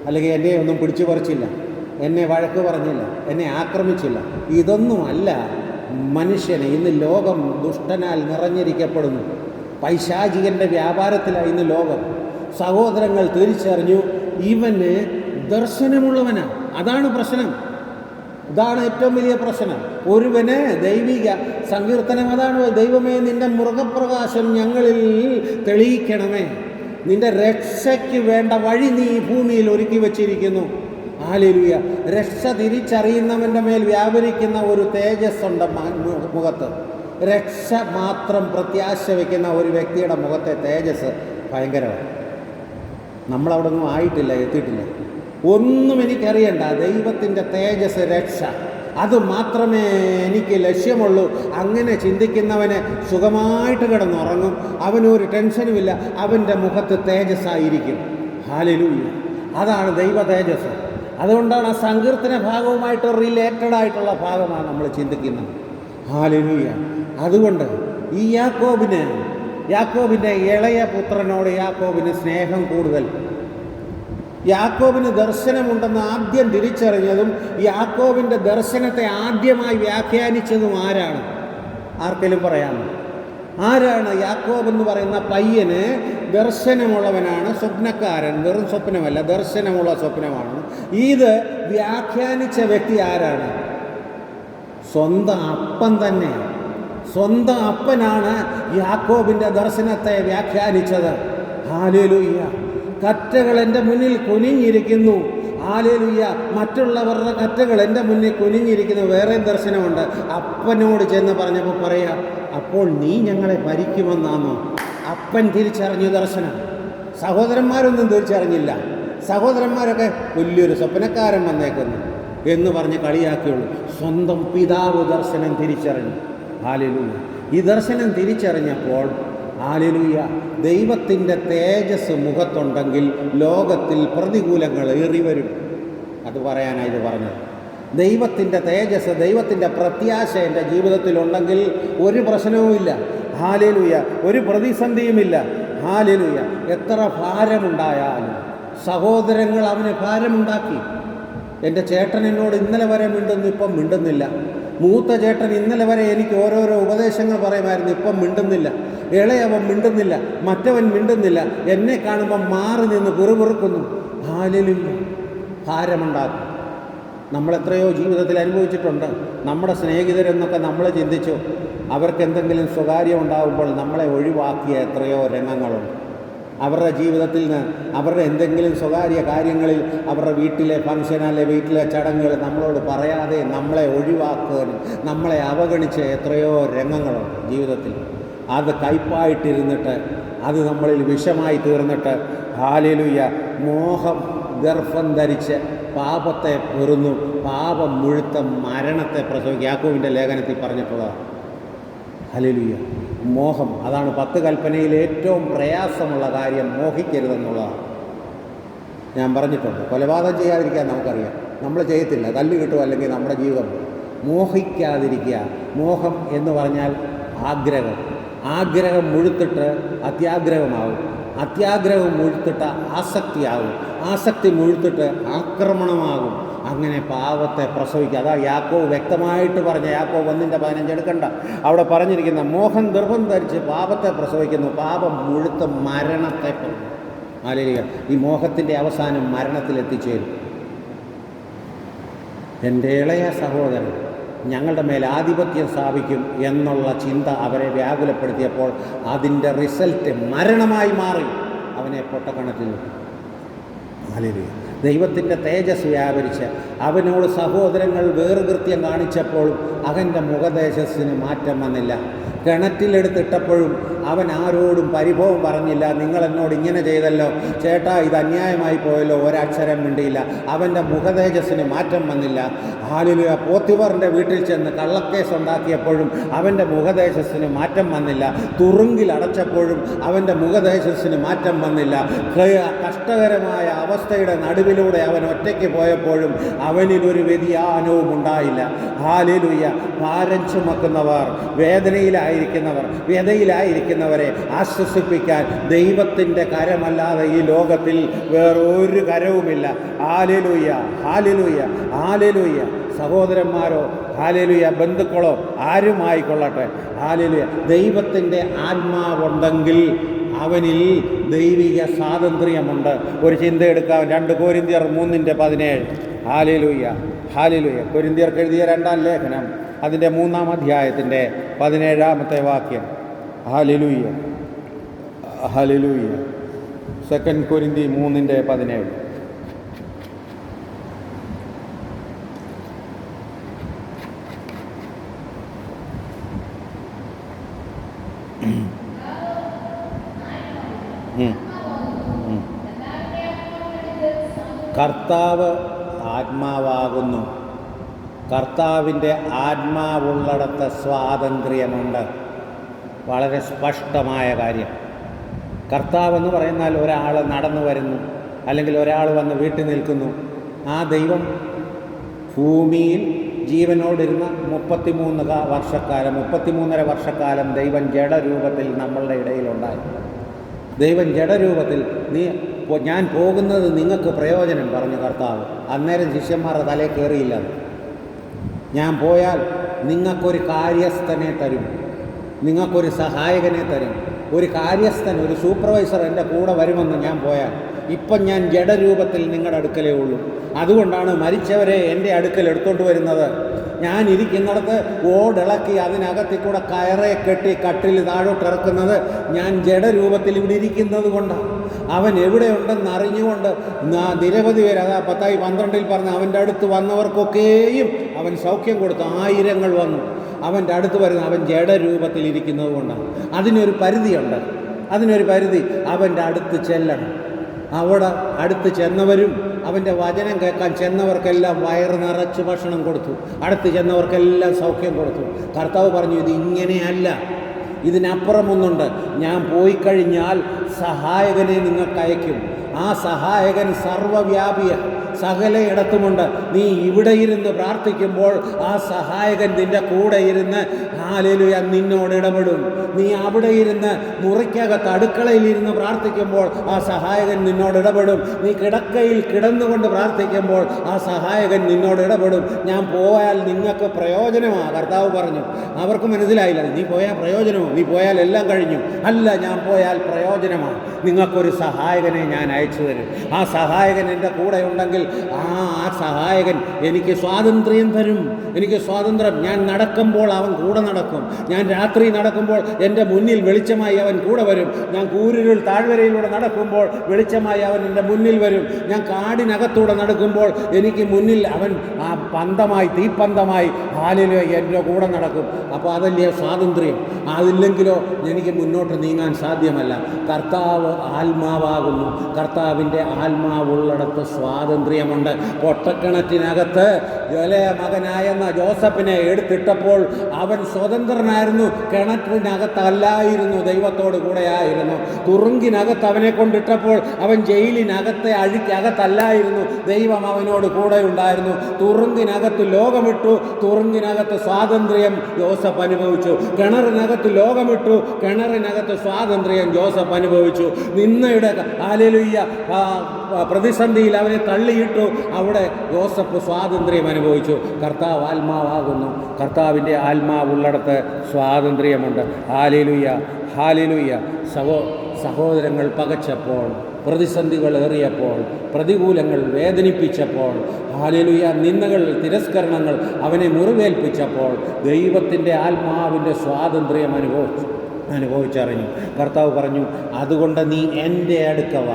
അല്ലെങ്കിൽ എന്നെ ഒന്നും പിടിച്ചു പറിച്ചില്ല. എന്നെ വഴക്ക് പറഞ്ഞില്ല. എന്നെ ആക്രമിച്ചില്ല. ഇതൊന്നുമല്ല മനുഷ്യനെ ഇന്ന് ലോകം ദുഷ്ടനാൽ നിറഞ്ഞിരിക്കപ്പെടുന്നു. പൈശാചികന്റെ വ്യാപാരത്തിലാണ് ഇന്ന് ലോകം. സഹോദരങ്ങൾ തിരിച്ചറിഞ്ഞു ഇവന് ദർശനമുള്ളവനാണ് അതാണ് പ്രശ്നം. ഇതാണ് ഏറ്റവും വലിയ പ്രശ്നം. ഒരുവന് ദൈവിക സങ്കീർത്തനം അതാണ്. ദൈവമേ നിന്റെ മൃഗപ്രകാശം ഞങ്ങളിൽ തെളിയിക്കണമേ. നിന്റെ രക്ഷയ്ക്ക് വേണ്ട വഴി നീ ഭൂമിയിൽ ഒരുക്കി വച്ചിരിക്കുന്നു. ആലിലുയ രക്ഷ തിരിച്ചറിയുന്നവന്റെ മേൽ വ്യാപരിക്കുന്ന ഒരു തേജസ്സുണ്ട് മുഖത്ത്. രക്ഷ മാത്രം പ്രത്യാശ വയ്ക്കുന്ന ഒരു വ്യക്തിയുടെ മുഖത്തെ തേജസ് ഭയങ്കരമാണ്. നമ്മളവിടെ ഒന്നും ആയിട്ടില്ല എത്തിയിട്ടില്ല. ഒന്നും എനിക്കറിയണ്ട ദൈവത്തിന്റെ തേജസ് രക്ഷ. അത് മാത്രമേ എനിക്ക് ലക്ഷ്യമുള്ളൂ. അങ്ങനെ ചിന്തിക്കുന്നവന് സുഖമായിട്ട് കിടന്നുറങ്ങും. അവനൊരു ടെൻഷനുമില്ല. അവന്റെ മുഖത്ത് തേജസ്സായിരിക്കും. ഹാലിലൂ അതാണ് ദൈവ തേജസ് അതുകൊണ്ടാണ് ആ സങ്കീർത്തന ഭാഗവുമായിട്ട് റിലേറ്റഡ് ആയിട്ടുള്ള ഭാഗമാണ് നമ്മൾ ചിന്തിക്കുന്നത്. ഹാലലൂയ്യ അതുകൊണ്ട് ഈ യാക്കോബിന് യാക്കോബിന്റെ ഇളയ പുത്രനോട് യാക്കോബിന് സ്നേഹം കൂടുതൽ. യാക്കോബിന് ദർശനമുണ്ടെന്ന് ആദ്യം തിരിച്ചറിഞ്ഞതും യാക്കോബിന്റെ ദർശനത്തെ ആദ്യമായി വ്യാഖ്യാനിച്ചതും ആരാണ്? ആർക്കെങ്കിലും പറയാമോ? ആരാണ് യാക്കോബ് എന്ന് പറയുന്ന പയ്യന് ദർശനമുള്ളവനാണ് സ്വപ്നക്കാരൻ? വെറും സ്വപ്നമല്ല ദർശനമുള്ള സ്വപ്നമാണ്. ഇത് വ്യാഖ്യാനിച്ച വ്യക്തി ആരാണ്? സ്വന്തം അപ്പൻ തന്നെ. സ്വന്തം അപ്പനാണ് യാക്കോബിന്റെ ദർശനത്തെ വ്യാഖ്യാനിച്ചത്. ഹാലേലുയ്യ കറ്റകൾ എന്റെ മുന്നിൽ കുനിഞ്ഞിരിക്കുന്നു. ഹാലേലുയ്യ മറ്റുള്ളവരുടെ കറ്റകൾ എന്റെ മുന്നിൽ കുനിഞ്ഞിരിക്കുന്ന വേറെ ദർശനമുണ്ട്. അപ്പനോട് ചെന്ന് പറഞ്ഞപ്പോൾ പറയാ അപ്പോൾ നീ ഞങ്ങളെ ഭരിക്കുമെന്നാണോ അപ്പൻ തിരിച്ചറിഞ്ഞു ദർശനം. സഹോദരന്മാരൊന്നും തിരിച്ചറിഞ്ഞില്ല. സഹോദരന്മാരൊക്കെ വലിയൊരു സ്വപ്നക്കാരൻ വന്നേക്കുന്നു എന്ന് പറഞ്ഞ് കളിയാക്കിയുള്ളൂ. സ്വന്തം പിതാവ് ദർശനം തിരിച്ചറിഞ്ഞു. ഹാലിലൂയ ഈ ദർശനം തിരിച്ചറിഞ്ഞപ്പോൾ ഹാലിലൂയ. ദൈവത്തിന്റെ തേജസ് മുഖത്തുണ്ടെങ്കിൽ ലോകത്തിൽ പ്രതികൂലങ്ങൾ ഏറി വരും. അത് പറയാനാണ് ഇത് പറഞ്ഞത്. ദൈവത്തിന്റെ തേജസ് ദൈവത്തിന്റെ പ്രത്യാശ എന്റെ ജീവിതത്തിലുണ്ടെങ്കിൽ ഒരു പ്രശ്നവുമില്ല. ഹാലേലുയ. ഒരു പ്രതിസന്ധിയുമില്ല. ഹാലേലുയ. എത്ര ഭാരമുണ്ടായാലും സഹോദരങ്ങൾ അവന് ഭാരമുണ്ടാക്കി. എന്റെ ചേട്ടൻ എന്നോട് ഇന്നലെ വരെ മിണ്ടുന്നു ഇപ്പം മിണ്ടുന്നില്ല. മൂത്ത ചേട്ടൻ ഇന്നലെ വരെ എനിക്ക് ഓരോരോ ഉപദേശങ്ങൾ പറയുമായിരുന്നു. ഇപ്പം മിണ്ടുന്നില്ല. ഇളയവൻ മിണ്ടുന്നില്ല. മറ്റവൻ മിണ്ടുന്നില്ല. എന്നെ കാണുമ്പോൾ മാറി നിന്ന് പിറുപിറുക്കുന്നു. ഹാലിലില്ല ഭാരമുണ്ടാക്കും. നമ്മളെത്രയോ ജീവിതത്തിൽ അനുഭവിച്ചിട്ടുണ്ട്. നമ്മുടെ സ്നേഹിതരെന്നൊക്കെ നമ്മൾ ചിന്തിച്ചു. അവർക്ക് എന്തെങ്കിലും സ്വകാര്യം ഉണ്ടാകുമ്പോൾ നമ്മളെ ഒഴിവാക്കിയ എത്രയോ രംഗങ്ങളുണ്ട്. അവരുടെ ജീവിതത്തിൽ നിന്ന് അവരുടെ എന്തെങ്കിലും സ്വകാര്യ കാര്യങ്ങളിൽ അവരുടെ വീട്ടിലെ ഫംഗ്ഷൻ അല്ലെ വീട്ടിലെ ചടങ്ങുകൾ നമ്മളോട് പറയാതെ നമ്മളെ ഒഴിവാക്കുവാനും നമ്മളെ അവഗണിച്ച എത്രയോ രംഗങ്ങളുണ്ട് ജീവിതത്തിൽ. അത് കയ്പായിട്ടിരുന്നിട്ട് അത് നമ്മളിൽ വിഷമായി തീർന്നിട്ട് ഹാലിലുയ മോഹം ഗർഭം ധരിച്ച് പാപത്തെ പെറുന്നു പാപം മുഴുത്ത മരണത്തെ പ്രസവിക്കുക. യാക്കോവിന്റെ ലേഖനത്തിൽ പറഞ്ഞിട്ടുള്ളതാണ്. ഹലിലുയ. മോഹം. അതാണ് പത്ത് കൽപ്പനയിൽ ഏറ്റവും പ്രയാസമുള്ള കാര്യം. മോഹിക്കരുതെന്നുള്ളതാണ്. ഞാൻ പറഞ്ഞിട്ടുണ്ട്. കൊലപാതകം ചെയ്യാതിരിക്കാൻ നമുക്കറിയാം. നമ്മൾ ചെയ്യത്തില്ല. തല്ല് കിട്ടും അല്ലെങ്കിൽ നമ്മുടെ ജീവിതം മോഹിക്കാതിരിക്കുക. മോഹം എന്ന് പറഞ്ഞാൽ ആഗ്രഹം. ആഗ്രഹം മുഴുത്തിട്ട് അത്യാഗ്രഹമാവും. അത്യാഗ്രഹം മുഴുത്തിട്ട് ആസക്തിയാകും ആസക്തി മുഴുത്തിട്ട് ആക്രമണമാകും. അങ്ങനെ പാവത്തെ പ്രസവിക്കുക. അതാ യാക്കോ വ്യക്തമായിട്ട് പറഞ്ഞ യാക്കോ ഒന്നിന്റെ പതിനഞ്ച് എടുക്കണ്ട. അവിടെ പറഞ്ഞിരിക്കുന്ന മോഹൻ ഗർഭം ധരിച്ച് പാപത്തെ പ്രസവിക്കുന്നു. പാപം മുഴുത്ത മരണത്തെ ആലോചിക്കുക ഈ മോഹത്തിന്റെ അവസാനം മരണത്തിൽ എത്തിച്ചേരും എന്റെ ഇളയ സഹോദരൻ ഞങ്ങളുടെ മേൽ ആധിപത്യം സ്ഥാപിക്കും എന്നുള്ള ചിന്ത അവരെ വ്യാകുലപ്പെടുത്തിയപ്പോൾ അതിന്റെ റിസൾട്ട് മരണമായി മാറി. അവനെ പൊട്ടക്കണത്തിൽ ഹല്ലേലൂയ. ദൈവത്തിന്റെ തേജസ് വ്യാപരിച്ച് അവനോട് സഹോദരങ്ങൾ വേറുകൃത്യം കാണിച്ചപ്പോൾ അവന്റെ മുഖദേശസ്സിന് മാറ്റം വന്നില്ല. കിണറ്റിലെടുത്തിട്ടപ്പോഴും അവൻ ആരോടും പരിഭവം പറഞ്ഞില്ല. നിങ്ങൾ എന്നോട് ഇങ്ങനെ ചെയ്തല്ലോ? ചേട്ടാ ഇത് അന്യായമായി പോയല്ലോ. ഒരക്ഷരം മിണ്ടിയില്ല. അവന്റെ മുഖതേജസ്സിന് മാറ്റം വന്നില്ല. ഹാലിലുയ. പോത്തിവറിന്റെ വീട്ടിൽ ചെന്ന് കള്ളക്കേസ് ഉണ്ടാക്കിയപ്പോഴും അവന്റെ മുഖദേശസ്സിന് മാറ്റം വന്നില്ല. തുറുങ്കിൽ അടച്ചപ്പോഴും അവന്റെ മുഖദേശസ്സിന് മാറ്റം വന്നില്ല. കഷ്ടകരമായ അവസ്ഥയുടെ നടുവിലൂടെ അവൻ ഒറ്റയ്ക്ക് പോയപ്പോഴും അവനിലൊരു വ്യതിയാനവും ഉണ്ടായില്ല. ഹാലിലുയ്യ ഭാരം ചുമക്കുന്നവർ. വേദനയിലായിരിക്കുന്നവർ വ്യതയിലായിരിക്കുന്നവരെ ആശ്വസിപ്പിക്കാൻ ദൈവത്തിന്റെ കരമല്ലാതെ ഈ ലോകത്തിൽ വേറൊരു കരവുമില്ല. ആലിലുയ്യ ആലിലുയ്യ ആലിലുയ്യ സഹോദരന്മാരോ ഹാലിലുയ. ബന്ധുക്കളോ ആരുമായിക്കൊള്ളട്ടെ. ഹാലിലുയ. ദൈവത്തിന്റെ ആത്മാവുണ്ടെങ്കിൽ അവനിൽ ദൈവിക സ്വാതന്ത്ര്യമുണ്ട്. ഒരു ചിന്ത എടുക്കാം. രണ്ട് കോരിന്തിയർ മൂന്നിന്റെ പതിനേഴ്. ഹാലിലുയ്യ ഹാലിലുയ്യ കൊരിന്തിയർക്ക് എഴുതിയ രണ്ടാം ലേഖനം. അതിന്റെ മൂന്നാം അധ്യായത്തിന്റെ പതിനേഴാമത്തെ വാക്യം. ഹാലിലുയ്യ ഹാലിലുയ്യ സെക്കൻഡ് കൊരിന്തി മൂന്നിന്റെ പതിനേഴ്. കർത്താവ് ആത്മാവാകുന്നു. കർത്താവിന്റെ ആത്മാവുള്ളിടത്ത് സ്വാതന്ത്ര്യമുണ്ട്. വളരെ സ്പഷ്ടമായ കാര്യം. കർത്താവ് എന്ന് പറയുന്നാൽ ഒരാൾ നടന്നു വരുന്നു അല്ലെങ്കിൽ ഒരാൾ വന്ന് വീട്ടിൽ നിൽക്കുന്നു. ആ ദൈവം ഭൂമിയിൽ ജീവനോടിരുന്ന മുപ്പത്തിമൂന്ന് വർഷക്കാലം മുപ്പത്തിമൂന്നര വർഷക്കാലം ദൈവം ജഡരൂപത്തിൽ നമ്മളുടെ ഇടയിലുണ്ടായി. ദൈവം ജഡരൂപത്തിൽ നീ ഞാൻ പോകുന്നത് നിങ്ങൾക്ക് പ്രയോജനം പറഞ്ഞു കർത്താവ്. അന്നേരം ശിഷ്യന്മാരുടെ തലേ കയറിയില്ല ഞാൻ പോയാൽ നിങ്ങൾക്കൊരു കാര്യസ്ഥനെ തരും. നിങ്ങൾക്കൊരു സഹായകനെ തരും. ഒരു കാര്യസ്ഥൻ ഒരു സൂപ്പർവൈസർ എന്റെ കൂടെ വരുമെന്ന് ഞാൻ പോയാൽ. ഇപ്പം ഞാൻ ജഡരൂപത്തിൽ നിങ്ങളുടെ അടുക്കലേ ഉള്ളൂ. അതുകൊണ്ടാണ് മരിച്ചവരെ എന്റെ അടുക്കൽ എടുത്തോണ്ട് വരുന്നത്. ഞാൻ ഇരിക്കുന്നിടത്ത് ഓടിളക്കി അതിനകത്തിൽ കൂടെ കയറെ കെട്ടി കട്ടിൽ താഴോട്ട് ഇറക്കുന്നത് ഞാൻ ജഡരൂപത്തിൽ ഇവിടെ ഇരിക്കുന്നത് കൊണ്ടാണ്. അവൻ എവിടെയുണ്ടെന്ന് അറിഞ്ഞുകൊണ്ട് നിരവധി പേര് അതാ പത്തായി പന്ത്രണ്ടിൽ പറഞ്ഞ അവന്റെ അടുത്ത് വന്നവർക്കൊക്കെയും അവൻ സൗഖ്യം കൊടുത്തു ആയിരങ്ങൾ വന്നു. അവന്റെ അടുത്ത് വരുന്ന അവൻ ജഡരൂപത്തിൽ ഇരിക്കുന്നത് കൊണ്ടാണ്. അതിനൊരു പരിധിയുണ്ട്. അതിനൊരു പരിധി അവന്റെ അടുത്ത് ചെല്ലണം. അവിടെ അടുത്ത് ചെന്നവരും അവന്റെ വചനം കേൾക്കാൻ ചെന്നവർക്കെല്ലാം വയറ് നിറച്ച് ഭക്ഷണം കൊടുത്തു. അടുത്ത് ചെന്നവർക്കെല്ലാം സൗഖ്യം കൊടുത്തു. കർത്താവ് പറഞ്ഞു ഇത് ഇങ്ങനെയല്ല. ഇതിനപ്പുറം ഒന്നുണ്ട് ഞാൻ പോയി കഴിഞ്ഞാൽ സഹായകനെ നിങ്ങൾക്ക് അയക്കും ആ സഹായകൻ സർവവ്യാപിയ സകലയിടത്തുമുണ്ട്. നീ ഇവിടെ ഇരുന്ന് പ്രാർത്ഥിക്കുമ്പോൾ ആ സഹായകൻ നിന്റെ കൂടെ ഇരുന്ന് ഹാലലുയ നിന്നോട് ഇടപെടും. നീ അവിടെ ഇരുന്ന് മുറിക്കകത്ത് അടുക്കളയിൽ ഇരുന്ന് പ്രാർത്ഥിക്കുമ്പോൾ ആ സഹായകൻ നിന്നോട് ഇടപെടും. നീ കിടക്കയിൽ കിടന്നുകൊണ്ട് പ്രാർത്ഥിക്കുമ്പോൾ ആ സഹായകൻ നിന്നോട് ഇടപെടും. ഞാൻ പോയാൽ നിങ്ങൾക്ക് പ്രയോജനമാണ് കർത്താവ് പറഞ്ഞു. അവർക്ക് മനസ്സിലായില്ല നീ പോയാൽ പ്രയോജനമോ നീ പോയാൽ എല്ലാം കഴിഞ്ഞു. അല്ല ഞാൻ പോയാൽ പ്രയോജനമാണ് നിങ്ങൾക്കൊരു സഹായകനെ ഞാൻ തരും. ആ സഹായകൻ എന്റെ കൂടെ ഉണ്ടെങ്കിൽ ആ ആ സഹായകൻ എനിക്ക് സ്വാതന്ത്ര്യം തരും. എനിക്ക് സ്വാതന്ത്ര്യം. ഞാൻ നടക്കുമ്പോൾ അവൻ കൂടെ നടക്കും. ഞാൻ രാത്രി നടക്കുമ്പോൾ എന്റെ മുന്നിൽ വെളിച്ചമായി അവൻ കൂടെ വരും. ഞാൻ കൂരിരുൾ താഴ്വരയിലൂടെ നടക്കുമ്പോൾ വെളിച്ചമായി അവൻ എന്റെ മുന്നിൽ വരും. ഞാൻ കാടിനകത്തൂടെ നടക്കുമ്പോൾ എനിക്ക് മുന്നിൽ അവൻ ആ പന്തമായി തീപ്പന്തമായി ഹാലിലോ എന്റെ കൂടെ നടക്കും. അപ്പോൾ അതല്ലേ സ്വാതന്ത്ര്യം? അതില്ലെങ്കിലോ എനിക്ക് മുന്നോട്ട് നീങ്ങാൻ സാധ്യമല്ല. കർത്താവ് ആത്മാവാകുന്നു. കർത്താവിന്റെ ആത്മാവുള്ളടത്ത് സ്വാതന്ത്ര്യമുണ്ട്. പൊട്ടക്കിണറ്റിനകത്ത് മകനായെന്ന ജോസഫിനെ എടുത്തിട്ടപ്പോൾ അവൻ സ്വതന്ത്രനായിരുന്നു. കിണറ്റിനകത്തല്ലായിരുന്നു ദൈവത്തോട് കൂടെയായിരുന്നു. തുറുങ്കിനകത്ത് അവനെ കൊണ്ടിട്ടപ്പോൾ അവൻ ജയിലിനകത്തെ അഴിക്കകത്തല്ലായിരുന്നു. ദൈവം അവനോട് കൂടെ ഉണ്ടായിരുന്നു തുറുങ്കിനകത്ത് ലോകമിട്ടു തുറുങ്കിനകത്ത് സ്വാതന്ത്ര്യം ജോസഫ് അനുഭവിച്ചു. കിണറിനകത്ത് ലോകമിട്ടു കിണറിനകത്ത് സ്വാതന്ത്ര്യം ജോസഫ് അനുഭവിച്ചു. നിന്നയുടെ ആലലുയ്യ പ്രതിസന്ധിയിൽ അവനെ തള്ളിയിട്ടു അവിടെ ജോസഫ് സ്വാതന്ത്ര്യം അനുഭവിച്ചു. കർത്താവ് ആത്മാവാകുന്നു. കർത്താവിന്റെ ആത്മാവുള്ളിടത്ത് സ്വാതന്ത്ര്യമുണ്ട്. ഹാലിലുയ്യ ഹാലിലുയ്യ സഹോ സഹോദരങ്ങൾ പകച്ചപ്പോൾ പ്രതിസന്ധികൾ ഏറിയപ്പോൾ പ്രതികൂലങ്ങൾ വേദനിപ്പിച്ചപ്പോൾ ഹാലിലുയ്യ നിന്ദകൾ തിരസ്കരണങ്ങൾ അവനെ മുറിവേൽപ്പിച്ചപ്പോൾ ദൈവത്തിന്റെ ആത്മാവിന്റെ സ്വാതന്ത്ര്യം അനുഭവിച്ചു അനുഭവിച്ചറിഞ്ഞു. കർത്താവ് പറഞ്ഞു അതുകൊണ്ട് നീ എന്റെ അടുക്കവ.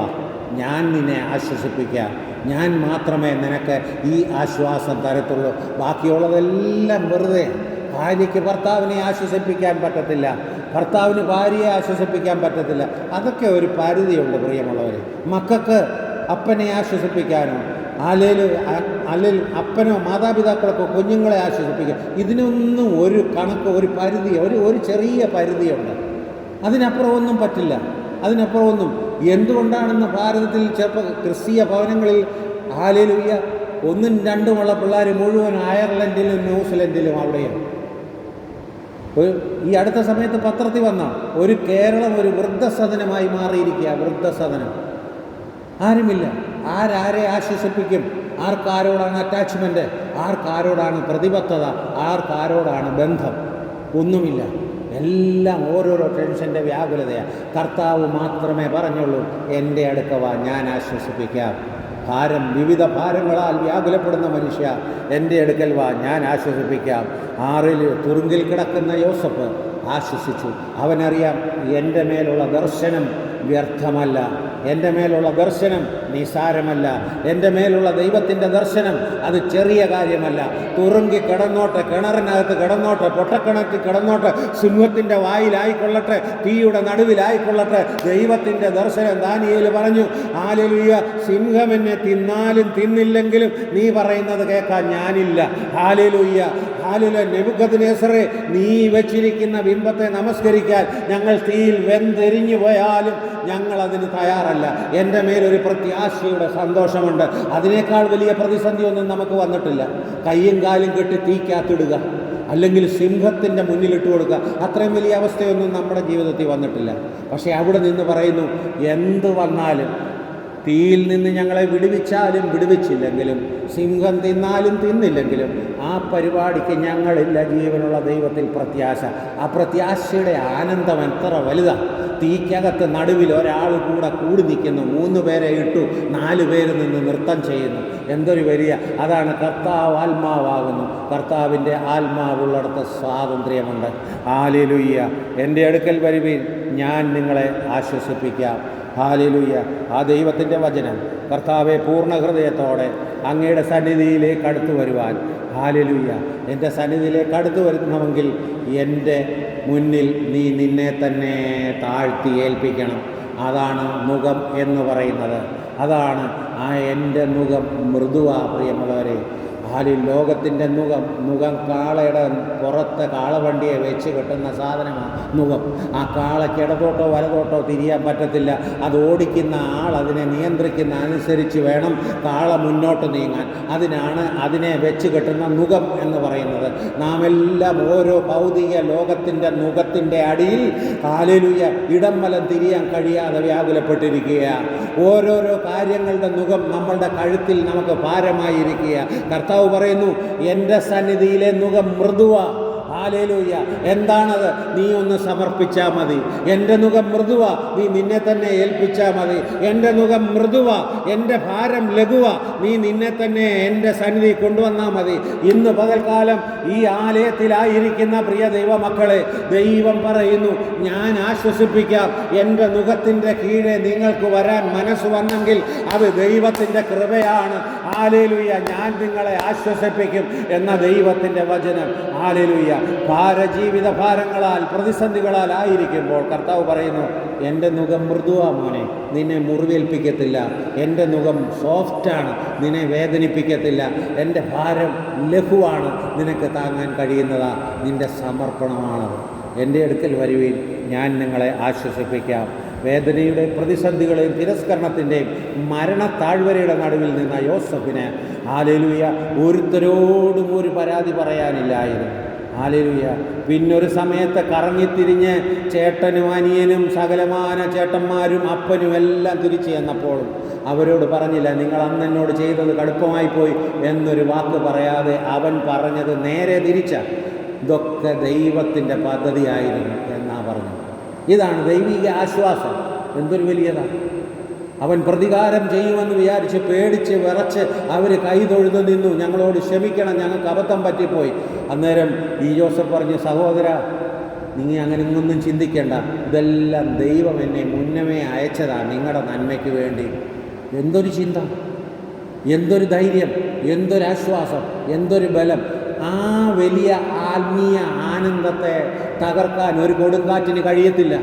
ഞാൻ നിന്നെ ആശ്വസിപ്പിക്കാം ഞാൻ മാത്രമേ നിനക്ക് ഈ ആശ്വാസം തരത്തുള്ളൂ. ബാക്കിയുള്ളതെല്ലാം വെറുതെ. ഭാര്യയ്ക്ക് ഭർത്താവിനെ ആശ്വസിപ്പിക്കാൻ പറ്റത്തില്ല. ഭർത്താവിന് ഭാര്യയെ ആശ്വസിപ്പിക്കാൻ പറ്റത്തില്ല. അതൊക്കെ ഒരു പരിധിയുണ്ട് പ്രിയമുള്ളവർ മക്കൾക്ക് അപ്പനെ ആശ്വസിപ്പിക്കാനോ അല്ലേൽ അല്ലെങ്കിൽ അപ്പനോ മാതാപിതാക്കളൊക്കെ കുഞ്ഞുങ്ങളെ ആശ്വസിപ്പിക്കുക ഇതിനൊന്നും ഒരു കണക്ക് ഒരു പരിധി ഒരു ഒരു ചെറിയ പരിധിയുണ്ട്. അതിനപ്പുറം ഒന്നും പറ്റില്ല. അതിനപ്പുറം ഒന്നും എന്തുകൊണ്ടാണെന്ന് ഭാരതത്തിൽ ചെറുപ്പ ക്രിസ്തീയ ഭവനങ്ങളിൽ ആലിലുയ്യ ഒന്നും രണ്ടുമുള്ള പിള്ളേർ മുഴുവൻ അയർലൻഡിലും ന്യൂസിലൻഡിലും അവിടെയാണ് ഒരു ഈ അടുത്ത സമയത്ത് പത്രത്തിൽ വന്ന ഒരു കേരളം ഒരു വൃദ്ധസദനമായി മാറിയിരിക്കുക വൃദ്ധസദനം. ആരുമില്ല. ആരാരെ ആശ്വസിപ്പിക്കും? ആർക്കാരോടാണ് അറ്റാച്ച്മെന്റ് ആർക്കാരോടാണ് പ്രതിബദ്ധത? ആർക്കാരോടാണ് ബന്ധം? ഒന്നുമില്ല. എല്ലാം ഓരോരോ ടെൻഷന്റെ വ്യാകുലതയാണ് കർത്താവ് മാത്രമേ പറഞ്ഞുള്ളൂ എന്റെ അടുക്കവ ഞാൻ ആശ്വസിപ്പിക്കാം. ഭാരം വിവിധ ഭാരങ്ങളാൽ വ്യാകുലപ്പെടുന്ന മനുഷ്യ എന്റെ അടുക്കൽ വാ ഞാൻ ആശ്വസിപ്പിക്കാം. ആറിൽ തുറുങ്കിൽ കിടക്കുന്ന യോസഫ് ആശ്വസിച്ചു. അവനറിയാം എന്റെ മേലുള്ള ദർശനം വ്യർത്ഥമല്ല. എന്റെ മേലുള്ള ദർശനം നിസാരമല്ല. എന്റെ മേലുള്ള ദൈവത്തിന്റെ ദർശനം അത് ചെറിയ കാര്യമല്ല. തുറുങ്കി കിടന്നോട്ടെ കിണറിനകത്ത് കിടന്നോട്ടെ പൊട്ടക്കിണറ്റിൽ കിടന്നോട്ടെ സിംഹത്തിന്റെ വായിലായിക്കൊള്ളട്ടെ തീയുടെ നടുവിലായിക്കൊള്ളട്ടെ ദൈവത്തിന്റെ ദർശനം ദാനിയേൽ പറഞ്ഞു ആലുലിയ സിംഹം എന്നെ തിന്നാലും തിന്നില്ലെങ്കിലും നീ പറയുന്നത് കേൾക്കാൻ ഞാനില്ല. ഹാലുലുയ്യ ഹാലുല നെബുക്കത്തിനേസറെ നീ വെച്ചിരിക്കുന്ന ബിംബത്തെ നമസ്കരിക്കാൻ ഞങ്ങൾ തീയിൽ വെന്തെരിഞ്ഞു പോയാലും ഞങ്ങൾ അതിന് തയ്യാറല്ല. എന്റെ മേലൊരു പ്രത്യാശയുടെ സന്തോഷമുണ്ട്. അതിനേക്കാൾ വലിയ പ്രതിസന്ധിയൊന്നും നമുക്ക് വന്നിട്ടില്ല. കയ്യും കാലും കെട്ടി തീക്കാത്തിടുക അല്ലെങ്കിൽ സിംഹത്തിന്റെ മുന്നിലിട്ട് കൊടുക്കുക. അത്രയും വലിയ അവസ്ഥയൊന്നും നമ്മുടെ ജീവിതത്തിൽ വന്നിട്ടില്ല. പക്ഷേ അവിടെ നിന്ന് പറയുന്നു എന്ത് വന്നാലും തീയിൽ നിന്ന് ഞങ്ങളെ വിടുവിച്ചാലും വിടുവിച്ചില്ലെങ്കിലും സിംഹം തിന്നാലും തിന്നില്ലെങ്കിലും ആ പരിപാടിക്ക് ഞങ്ങളില്ല ജീവനുള്ള ദൈവത്തിൽ പ്രത്യാശ. ആ പ്രത്യാശയുടെ ആനന്ദം എത്ര വലുതാണ് തീക്കകത്ത് നടുവിൽ ഒരാൾ കൂടെ കൂടി നിൽക്കുന്നു. മൂന്ന് പേരെ ഇട്ടു. നാല് പേര് നിന്ന് നൃത്തം ചെയ്യുന്നു. എന്തൊരു വലിയ അതാണ് കർത്താവ് ആത്മാവാകുന്നു. കർത്താവിന്റെ ആത്മാവുള്ളിടത്ത് സ്വാതന്ത്ര്യമുണ്ട്. ആലിലുയ്യ എന്റെ അടുക്കൽ വരുവിൽ ഞാൻ നിങ്ങളെ ആശ്വസിപ്പിക്കാം. ഹാലിലുയ്യ ആ ദൈവത്തിന്റെ വചനം കർത്താവെ പൂർണ ഹൃദയത്തോടെ അങ്ങയുടെ സന്നിധിയിലേക്ക് അടുത്തു വരുവാൻ. ഹാലിലുയ്യ എന്റെ സന്നിധിയിലേക്ക് അടുത്തു വരുത്തണമെങ്കിൽ എന്റെ മുന്നിൽ നീ നിന്നെ തന്നെ താഴ്ത്തി ഏൽപ്പിക്കണം. അതാണ് മുഖം എന്ന് പറയുന്നത്. അതാണ് ആ എന്റെ മുഖം മൃദുവാ പ്രിയമുള്ളവരെ. ആലിൽ ലോകത്തിന്റെ മുഖം മുഖം കാളയുടെ പുറത്തെ കാളവണ്ടിയെ വെച്ച് കെട്ടുന്ന സാധനമാണ് മുഖം. ആ കാളയ്ക്ക് ഇടത്തോട്ടോ വലതോട്ടോ തിരിയാൻ പറ്റത്തില്ല. അത് ഓടിക്കുന്ന ആൾ അതിനെ നിയന്ത്രിക്കുന്ന അനുസരിച്ച് വേണം കാള മുന്നോട്ട് നീങ്ങാൻ. അതിനാണ് അതിനെ വെച്ച് കെട്ടുന്ന മുഖം എന്ന് പറയുന്നത്. നാം എല്ലാം ഓരോ ഭൗതിക ലോകത്തിന്റെ മുഖത്തിന്റെ അടിയിൽ കാലിലുയ ഇടം വലം തിരിയാൻ കഴിയാതെ വ്യാകുലപ്പെട്ടിരിക്കുകയാണ് ഓരോരോ കാര്യങ്ങളുടെ മുഖം നമ്മളുടെ കഴുത്തിൽ നമുക്ക് ഭാരമായിരിക്കുക കർത്താവ് പറയുന്നു എന്റെ സന്നിധിയിലെ നുക മൃദുവ. ഹാലേലൂയ എന്താണത്? നീ ഒന്ന് സമർപ്പിച്ചാൽ മതി. എന്റെ മുഖം മൃദുവ നീ നിന്നെ തന്നെ ഏൽപ്പിച്ചാൽ മതി. എന്റെ മുഖം മൃദുവ എന്റെ ഭാരം ലഘുവ നീ നിന്നെ തന്നെ എന്റെ സന്നിധി കൊണ്ടുവന്നാൽ മതി. ഇന്ന് പകൽക്കാലം ഈ ആലയത്തിലായിരിക്കുന്ന പ്രിയ ദൈവമക്കളെ ദൈവം പറയുന്നു ഞാൻ ആശ്വസിപ്പിക്കാം. എന്റെ മുഖത്തിന്റെ കീഴെ നിങ്ങൾക്ക് വരാൻ മനസ്സ് വന്നെങ്കിൽ അത് ദൈവത്തിന്റെ കൃപയാണ്. ആലേലുയ്യ ഞാൻ നിങ്ങളെ ആശ്വസിപ്പിക്കും. എന്ന ദൈവത്തിന്റെ വചനം. ആലേലുയ്യ ഭാരജീവിത ഭാരങ്ങളാൽ പ്രതിസന്ധികളാൽ ആയിരിക്കുമ്പോൾ കർത്താവ് പറയുന്നു എന്റെ മുഖം മൃദുവാ മോനെ നിന്നെ മുറിവേൽപ്പിക്കത്തില്ല. എന്റെ മുഖം സോഫ്റ്റാണ് നിന്നെ വേദനിപ്പിക്കത്തില്ല. എന്റെ ഭാരം ലഘുവാണ് നിനക്ക് താങ്ങാൻ കഴിയുന്നതാ. നിന്റെ സമർപ്പണമാണത് എന്റെ അടുക്കൽ വരുവീൻ ഞാൻ നിങ്ങളെ ആശ്വസിപ്പിക്കാം. വേദനയുടെ പ്രതിസന്ധികളെയും തിരസ്കരണത്തിന്റെയും മരണത്താഴ്വരയുടെ നടുവിൽ നിന്ന യോസഫിന് ആലേലുയ ഒരുത്തരോടും ഒരു പരാതി പറയാനില്ലായിരുന്നു. ആലേലുയ പിന്നൊരു സമയത്ത് കറങ്ങിത്തിരിഞ്ഞ് ചേട്ടനും അനിയനും സകലമാന ചേട്ടന്മാരും അപ്പനും എല്ലാം തിരിച്ചു ചെന്നപ്പോഴും അവരോട് പറഞ്ഞില്ല നിങ്ങൾ അന്ന് എന്നോട് ചെയ്തത് കടുപ്പമായി പോയി എന്നൊരു വാക്ക് പറയാതെ അവൻ പറഞ്ഞത് നേരെ തിരിച്ച ഇതൊക്കെ ദൈവത്തിന്റെ പദ്ധതിയായിരുന്നു എന്നാ പറഞ്ഞു ഇതാണ് ദൈവിക ആശ്വാസം. എന്തൊരു വലിയതാണ്. അവൻ പ്രതികാരം ചെയ്യുമെന്ന് വിചാരിച്ച് പേടിച്ച് വിറച്ച് അവർ കൈ തൊഴുതു നിന്നു. ഞങ്ങളോട് ക്ഷമിക്കണം ഞങ്ങൾക്ക് അബദ്ധം പറ്റിപ്പോയി. അന്നേരം ഈ ജോസഫ് പറഞ്ഞു സഹോദര നീ അങ്ങനെ ഒന്നും ചിന്തിക്കേണ്ട. ഇതെല്ലാം ദൈവം എന്നെ മുന്നമേ അയച്ചതാണ് നിങ്ങളുടെ നന്മയ്ക്ക് വേണ്ടി. എന്തൊരു ചിന്ത എന്തൊരു ധൈര്യം എന്തൊരു ആശ്വാസം എന്തൊരു ബലം. ആ വലിയ ആത്മീയ ആനന്ദത്തെ തകർക്കാൻ ഒരു കൊടുങ്കാറ്റിന് കഴിയത്തില്ല.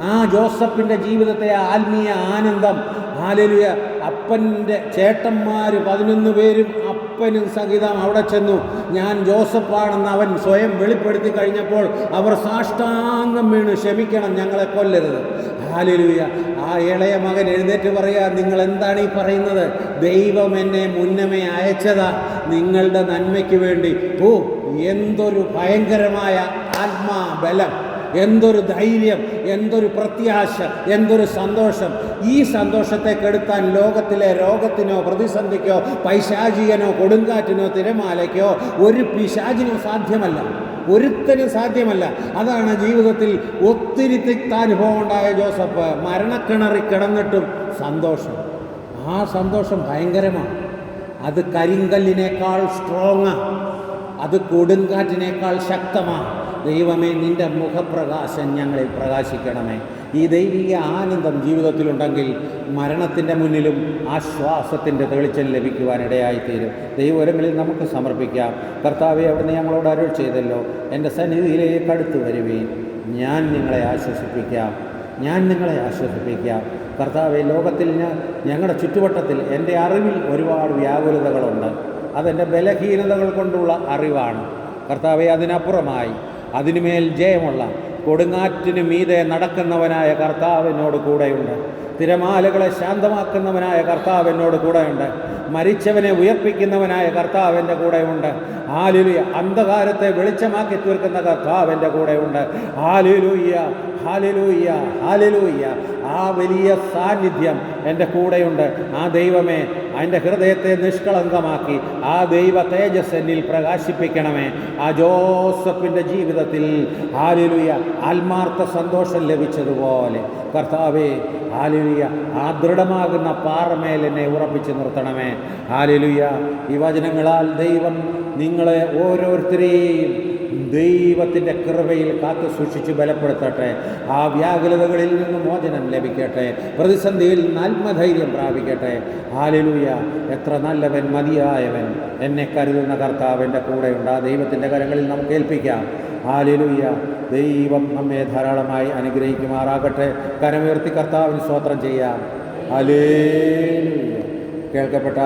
ആ ജോസഫിന്റെ ജീവിതത്തെ ആത്മീയ ആനന്ദം ആലലിയ അപ്പന്റെ ചേട്ടന്മാർ പതിനൊന്ന് പേരും അപ്പനും സഹിതം അവിടെ ചെന്നു. ഞാൻ ജോസഫാണെന്ന് അവൻ സ്വയം വെളിപ്പെടുത്തി കഴിഞ്ഞപ്പോൾ അവർ സാഷ്ടാംഗം വീണ് ക്ഷമിക്കണം ഞങ്ങളെ കൊല്ലരുത്. ആലലിയ ആ ഇളയ മകൻ എഴുന്നേറ്റ് പറയാ നിങ്ങൾ എന്താണ് ഈ പറയുന്നത്? ദൈവം എന്നെ മുന്നമേ അയച്ചതാ. നിങ്ങളുടെ നന്മയ്ക്ക് വേണ്ടി. ഓ എന്തൊരു ഭയങ്കരമായ ആത്മാബലം. എന്തൊരു ധൈര്യം എന്തൊരു പ്രത്യാശ എന്തൊരു സന്തോഷം. ഈ സന്തോഷത്തെ കെടുത്താൻ ലോകത്തിലെ രോഗത്തിനോ പ്രതിസന്ധിക്കോ പൈശാചികനോ കൊടുങ്കാറ്റിനോ തിരമാലയ്ക്കോ ഒരു പിശാചിനോ സാധ്യമല്ല. ഒരുത്തനും സാധ്യമല്ല. അതാണ് ജീവിതത്തിൽ ഒത്തിരി തിക്താനുഭവം ഉണ്ടായ ജോസഫ്. മരണക്കിണറി കിടന്നിട്ടും സന്തോഷം. ആ സന്തോഷം ഭയങ്കരമാണ്. അത് കരിങ്കല്ലിനേക്കാൾ സ്ട്രോങ്ങാണ് അത് കൊടുങ്കാറ്റിനേക്കാൾ ശക്തമാണ്. ദൈവമേ നിന്റെ മുഖപ്രകാശം ഞങ്ങളിൽ പ്രകാശിക്കണമേ. ഈ ദൈവിക ആനന്ദം ജീവിതത്തിലുണ്ടെങ്കിൽ മരണത്തിന്റെ മുന്നിലും ആശ്വാസത്തിന്റെ തെളിച്ചം ലഭിക്കുവാനിടയായിത്തീരും. ദൈവരങ്ങളിൽ നമുക്ക് സമർപ്പിക്കാം. കർത്താവെ അവിടുന്ന് ഞങ്ങളോട് അരുൾ ചെയ്തല്ലോ. എന്റെ സന്നിധിയിലേക്ക് അടുത്തു വരുവീൻ. ഞാൻ നിങ്ങളെ ആശ്വസിപ്പിക്കാം. ഞാൻ നിങ്ങളെ ആശ്വസിപ്പിക്കാം. കർത്താവെ ലോകത്തിൽ ഞാൻ ഞങ്ങളുടെ ചുറ്റുവട്ടത്തിൽ എന്റെ അറിവിൽ ഒരുപാട് വ്യാകുലതകളുണ്ട്. അതെന്റെ ബലഹീനതകൾ കൊണ്ടുള്ള അറിവാണ്. കർത്താവെ അതിനപ്പുറമായി അതിനുമേൽ ജയമുള്ള കൊടുങ്ങാറ്റിനു മീതെ നടക്കുന്നവനായ കർത്താവിനോട് കൂടെയുണ്ട്. തിരമാലകളെ ശാന്തമാക്കുന്നവനായ കർത്താവ് എന്നോട് കൂടെയുണ്ട്. മരിച്ചവനെ ഉയർപ്പിക്കുന്നവനായ കർത്താവ് എന്റെ കൂടെയുണ്ട്. ഹാലിലുയ. അന്ധകാരത്തെ വെളിച്ചമാക്കി തീർക്കുന്ന കർത്താവ് എന്റെ കൂടെയുണ്ട്. ആലുലൂയ്യ ഹാലിലൂയ്യ ഹാലിലൂയ്യ ആ വലിയ സാന്നിധ്യം എന്റെ കൂടെയുണ്ട്. ആ ദൈവമേ എന്റെ ഹൃദയത്തെ നിഷ്കളങ്കമാക്കി. ആ ദൈവ തേജസ് എന്നിൽ പ്രകാശിപ്പിക്കണമേ. ആ ജോസഫിന്റെ ജീവിതത്തിൽ ആലുലിയ ആത്മാർത്ഥ സന്തോഷം ലഭിച്ചതുപോലെ. കർത്താവേ ആലുലിയ ആ ദൃഢമാകുന്ന പാറമേൽ എന്നെ ഉറപ്പിച്ചു നിർത്തണമേ. ആലുലിയ ഈ വചനങ്ങളാൽ ദൈവം നിങ്ങളെ ഓരോരുത്തരെയും ദൈവത്തിന്റെ കൃപയിൽ കാത്തു സൂക്ഷിച്ച് ബലപ്പെടുത്തട്ടെ. ആ വ്യാകുലതകളിൽ നിന്ന് മോചനം ലഭിക്കട്ടെ. പ്രതിസന്ധിയിൽ ആത്മധൈര്യം പ്രാപിക്കട്ടെ. ആലിലൂയ എത്ര നല്ലവൻ മതിയായവൻ. എന്നെ കരുതുന്ന കർത്താവിന്റെ കൂടെ കൂടെയുണ്ട്. ആ ദൈവത്തിന്റെ കരങ്ങളിൽ നമുക്ക് ഏൽപ്പിക്കാം. ആലിലൂയ ദൈവം നമ്മെ ധാരാളമായി അനുഗ്രഹിക്കുമാറാകട്ടെ. കരമുയർത്തി കർത്താവിന് സ്തോത്രം ചെയ്യാം. അലേ കേൾക്കപ്പെട്ട